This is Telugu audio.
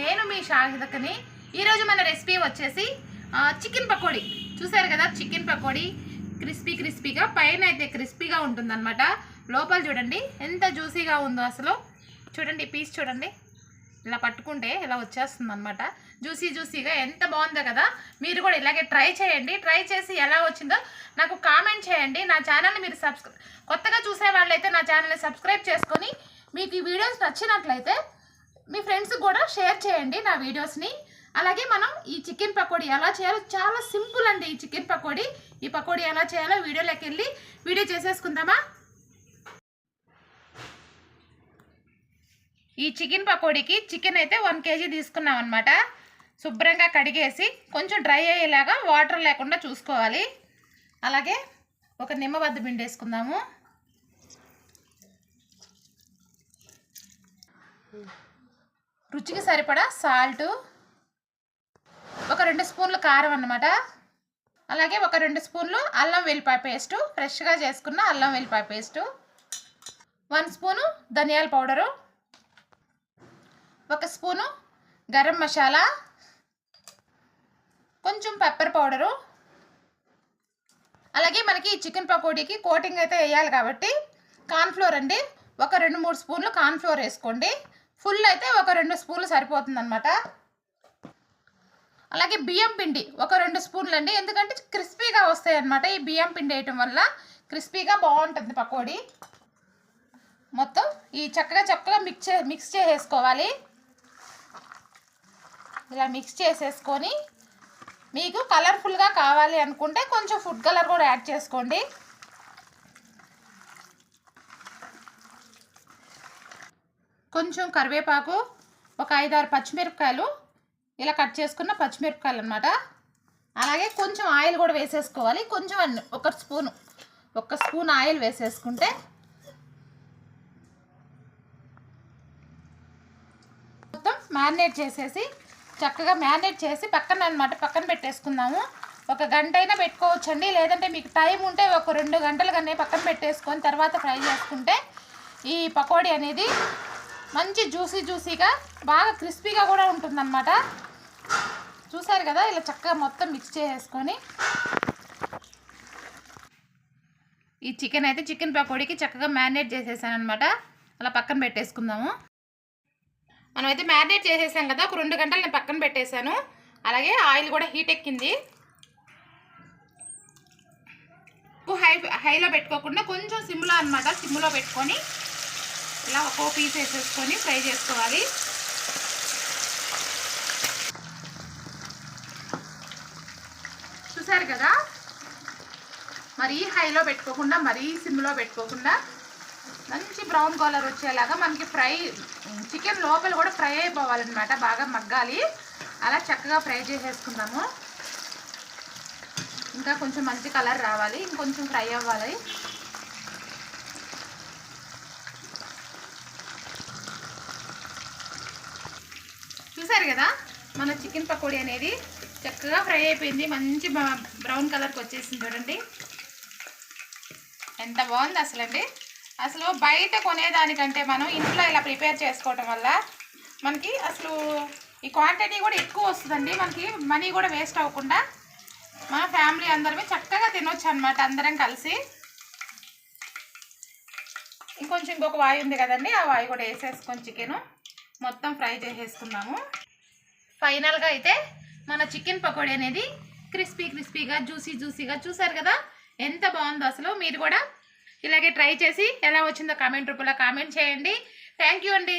నేను మీ షాహిదకని ఈరోజు మన రెసిపీ వచ్చేసి చికెన్ పకోడీ. చూసారు కదా చికెన్ పకోడీ. క్రిస్పీ క్రిస్పీగా పైన అయితే క్రిస్పీగా ఉంటుందన్నమాట. లోపల చూడండి ఎంత జ్యూసీగా ఉందో అసలు. చూడండి పీస్ చూడండి. ఇలా పట్టుకుంటే ఇలా వచ్చేస్తుంది అనమాట జ్యూసీ జ్యూసీగా ఎంత బాగుందో కదా. మీరు కూడా ఇలాగే ట్రై చేయండి. ట్రై చేసి ఎలా వచ్చిందో నాకు కామెంట్ చేయండి. నా ఛానల్ని మీరు సబ్స్క్రై కొత్తగా చూసే వాళ్ళైతే నా ఛానల్ని సబ్స్క్రైబ్ చేసుకొని మీకు ఈ వీడియోస్ నచ్చినట్లయితే మీ ఫ్రెండ్స్కి కూడా షేర్ చేయండి నా వీడియోస్ని అలాగే మనం ఈ చికెన్ పకోడీ ఎలా చేయాలో చాలా సింపుల్ అండి ఈ చికెన్ పకోడీ. ఈ పకోడీ ఎలా చేయాలో వీడియోలోకి వెళ్ళి వీడియో చేసేసుకుందామా? ఈ చికెన్ పకోడీకి చికెన్ అయితే వన్ కేజీ తీసుకున్నాం అనమాట శుభ్రంగా కడిగేసి కొంచెం డ్రై అయ్యేలాగా వాటర్ లేకుండా చూసుకోవాలి. అలాగే ఒక నిమ్మబద్ద పిండేసుకుందాము రుచికి సరిపడా సాల్ట్ ఒక రెండు స్పూన్లు కారం అన్నమాట. అలాగే ఒక రెండు స్పూన్లు అల్లం వెల్లిపాయ పేస్టు ఫ్రెష్గా చేసుకున్న అల్లం వెల్లిపాయ పేస్టు వన్ స్పూను ధనియాల పౌడరు ఒక స్పూను గరం మసాలా కొంచెం పెప్పర్ పౌడరు. అలాగే మనకి చికెన్ పకోడీకి కోటింగ్ అయితే వేయాలి కాబట్టి కార్న్ఫ్లోర్ అండి. ఒక రెండు మూడు స్పూన్లు కార్న్ఫ్లోర్ వేసుకోండి. ఫుల్ అయితే ఒక రెండు స్పూన్లు సరిపోతుంది అనమాట అలాగే బియ్యం పిండి ఒక రెండు స్పూన్లు అండి ఎందుకంటే క్రిస్పీగా వస్తాయి అన్నమాట ఈ బియ్యం పిండి వేయటం వల్ల. క్రిస్పీగా బాగుంటుంది పకోడీ. మొత్తం ఈ చక్కగా చక్కగా మిక్స్ మిక్స్ చేసేసుకోవాలి. ఇలా మిక్స్ చేసేసుకొని మీకు కలర్ఫుల్గా కావాలి అనుకుంటే కొంచెం ఫుడ్ కలర్ కూడా యాడ్ చేసుకోండి. కొంచెం కరివేపాకు ఒక ఐదారు పచ్చిమిరపకాయలు ఇలా కట్ చేసుకున్న పచ్చిమిరపకాయలు అనమాట అలాగే కొంచెం ఆయిల్ కూడా వేసేసుకోవాలి. కొంచెం అన్ని ఒక స్పూను ఒక స్పూన్ ఆయిల్ వేసేసుకుంటే మొత్తం మ్యారినేట్ చేసేసి చక్కగా మ్యారినేట్ చేసి పక్కన అనమాట పక్కన పెట్టేసుకుందాము. ఒక గంట అయినా పెట్టుకోవచ్చండి. లేదంటే మీకు టైం ఉంటే ఒక రెండు గంటలు కన్నా పక్కన పెట్టేసుకొని తర్వాత ఫ్రై చేసుకుంటే ఈ పకోడీ అనేది మంచి జ్యూసీ జ్యూసీగా బాగా క్రిస్పీగా కూడా ఉంటుందన్నమాట. చూసారు కదా ఇలా చక్కగా మొత్తం మిక్స్ చేసేసుకొని. ఈ చికెన్ అయితే చికెన్ పకోడీకి చక్కగా మ్యారినేట్ చేసేసాను అనమాట అలా పక్కన పెట్టేసుకుందాము. మనమైతే మ్యారినేట్ చేసేసాం కదా ఒక రెండు గంటలు నేను పక్కన పెట్టేశాను. అలాగే ఆయిల్ కూడా హీట్ ఎక్కింది. హై హైలో పెట్టుకోకుండా కొంచెం సిమ్లో అనమాట సిమ్లో పెట్టుకొని ఇలా ఒక్కో పీస్ వేసేసుకొని ఫ్రై చేసుకోవాలి. చూసారు కదా? మరీ హైలో పెట్టుకోకుండా మరీ సిమ్లో పెట్టుకోకుండా మంచి బ్రౌన్ కలర్ వచ్చేలాగా మనకి ఫ్రై చికెన్ లోపల కూడా ఫ్రై అయిపోవాలన్నమాట బాగా మగ్గాలి. అలా చక్కగా ఫ్రై చేసేసుకుందాము. ఇంకా కొంచెం మంచి కలర్ రావాలి ఇంకొంచెం ఫ్రై అవ్వాలి. చూసారు కదా మన చికెన్ పకోడీ అనేది చక్కగా ఫ్రై అయిపోయింది. మంచి బ్రౌన్ కలర్కి వచ్చేసింది చూడండి. ఎంత బాగుంది అసలండి. అసలు బయట కొనేదానికంటే మనం ఇంట్లో ఇలా ప్రిపేర్ చేసుకోవటం వల్ల మనకి అసలు ఈ క్వాంటిటీ కూడా ఎక్కువ వస్తుందండి. మనకి మనీ కూడా వేస్ట్ అవ్వకుండా మన ఫ్యామిలీ అందరమే చక్కగా తినొచ్చు అనమాట అందరం కలిసి. ఇంకొంచెం ఇంకొక వాయి ఉంది కదండి ఆ వాయి కూడా వేసేసుకొని చికెను. మొత్తం ఫ్రై చేసేసుకున్నాము. ఫైనల్గా అయితే మన చికెన్ పకోడీ అనేది క్రిస్పీ క్రిస్పీగా జ్యూసీ జ్యూసీగా చూసారు కదా? ఎంత బాగుందో అసలు. మీరు కూడా ఇలాగే ట్రై చేసి ఎలా వచ్చిందో కామెంట్ రూపంలో కామెంట్ చేయండి. థ్యాంక్ యూ అండి.